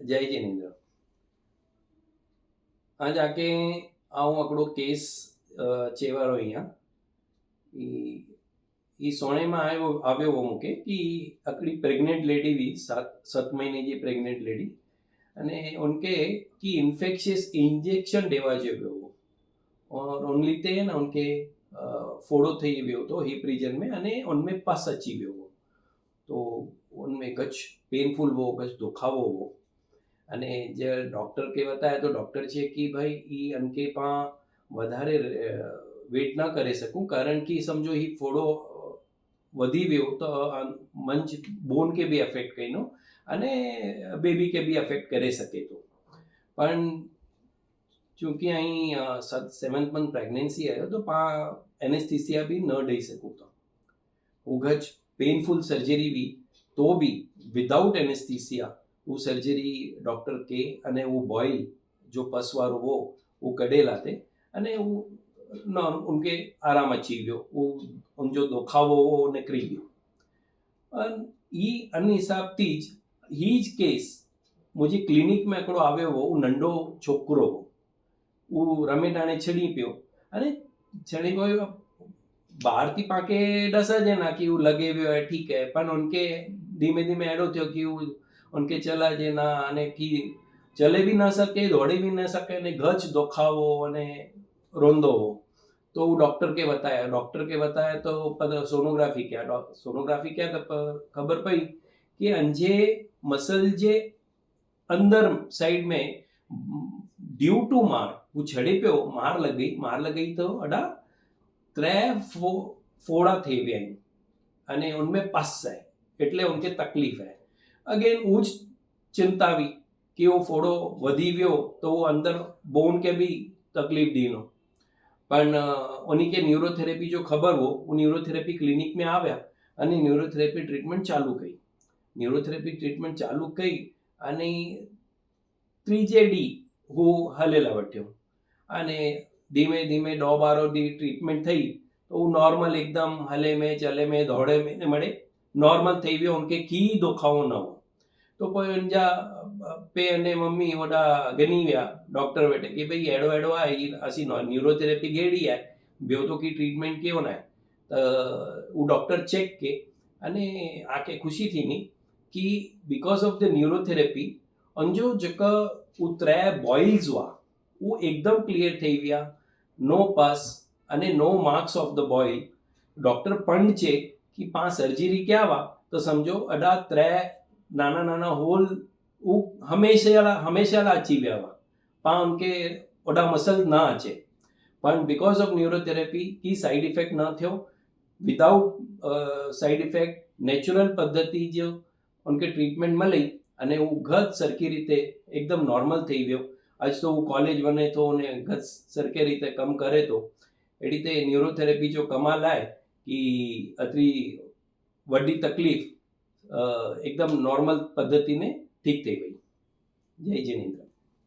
જય જિનેન્દ્ર આજ આકે આવું આપણો કેસ અ, ચેવારો અહીંયા ઈ ઈ સોણેમાં આવ્યો આવ્યો वो मूंखे कि हिकिड़ी प्रेग्नेंट लेडी हुई सात सत महीने जी प्रेग्नेंट लेडी अने उनके कि इन्फेक्शियस इंजेक्शन देवा जो हुयो हो और ओनली ते न उनके अ, फोड़ो થઈ વિયો હતો હિપ रीजन में અને उनमें पस अची वियो हो तो उनमें कुछ पेनफुल वो कुछ दुखावो हो અને જે ડૉક્ટર કહેવાતા તો ડૉક્ટર છે કે ભાઈ એ અનકે પા વધારે વેટ ના કરી શકું. કારણ કે સમજો એ ફોડો વધી ગયો તો મંચ બોન કે બી અફેક્ટ કર્યો અને બેબી કે બી અફેક્ટ કરી શકે તો. પણ ચૂંકિ અહીં સેવન્થ મંથ પ્રેગ્નન્સી આવ્યો તો પા એનેસ્થિસિયા બી ન દઈ શકું તો. ઉગજ પેઇનફુલ સર્જરી બી, તો બી વિધાઉટ એનેસ્થિસિયા वो सर्जरी डॉक्टर के अने वो बॉयल जो पस वारो वो वो कढेला थे अने वो न उनके आराम अची वियो वो उन जो दुखावो वो निकिरी वियो अन ई अन हिसाब थी ज ही ज केस मुंहिंजी क्लिनिक में हिकिड़ो आवियो हो उहो नंढो छोकिरो हो उहो रमे टाणे छॾी पियो अने छॾी पियो ॿाहिरि थी पाण खे ॾस ॾिए न की उहो लॻे वियो आहे ठीकु आहे पर उनखे धीमे धीमे अहिड़ो थियो की उहो उनके चला जे ना अने की चले भी न सके दौड़ी भी न सके ने गच दुखावो अने रोंदो हो तो वो डॉक्टर के बताया डॉक्टर के बताया तो पता सोनोग्राफी किया डॉ- सोनोग्राफी किया तो प- खबर पई कि अंजे मसल जे अंदर साइड में ड्यू टू मार वो छड़े पियो मार लॻी मार लॻी तो अॾा त्रै फो फोड़ा थी विया आहिनि अने उनमें पस आहे એટલે ઉનકે તકલીફ હે અગેન હું જ ચિંતાવી કે એવો ફોડો વધી ગયો તો અંદર બોન કે બી તકલીફ દીનો. પણ ઉની કે ન્યુરોથેરેપી જો ખબર હો હું ન્યુરોથેરેપી ક્લિનિક में આવ્યા અને ન્યુરોથેરેપી ટ્રીટમેન્ટ ચાલુ કરી. ન્યુરોથેરેપી ટ્રીટમેન્ટ ચાલુ કરી અને ત્રીજે ડી હું હલેલા વટ્યો અને ધીમે ધીમે દો બારો દી ટ્રીટમેન્ટ થઈ તો હું નોર્મલ એકદમ હલે મેં, ચલે મેં, દોડે મેં મળે नॉर्मल થઈ વિયો उनके की दुखावो न हो तो पोइ उनजा पे अने मम्मी वॾा गनी विया डॉक्टर वटि की भई अहिड़ो अहिड़ो आहे ही असीं न्यूरोथेरेपी गेड़ी आहे ॿियो तो की ट्रीटमेंट कयो न आहे त उहो डॉक्टर चेक के अने आके ख़ुशी थींदी की बिकॉज ऑफ द न्यूरोथेरेपी उनजो जेका उहे त्रै बॉइल्स हुआ उहो एकदम क्लियर થઈ વિયા નો પસ અને નો marks of the boil doctor પણ છે कि पाण सर्जरी कया हुआ तो सम्झो अॾा त्रै नाना नाना होल उहो हमेशह लाइ हमेशह लाइ अची विया हुआ पाण उनखे ओॾा मसल न अचे पण बिकॉज ऑफ न्यूरोथेरेपी की साइड इफेक्ट न थियो विदाउट સાઇડ ઇફેક્ટ નેચરલ પદ્ધતિ જો ઉનકે ટ્રીટમેન્ટ મળી અને હું ઘર સરખી રીતે એકદમ નોર્મલ થઈ ગયો આજ તો હું કોલેજ વને તો ને ઘર સરખી રીતે કમ કરે તો એ રીતે ન્યુરોથેરેપી જો કમાલ आहे की अतरी वॾी तकलीफ़ अ, एकदम नॉर्मल पद्धति में ठीक थी वई जय जिनेन्द्र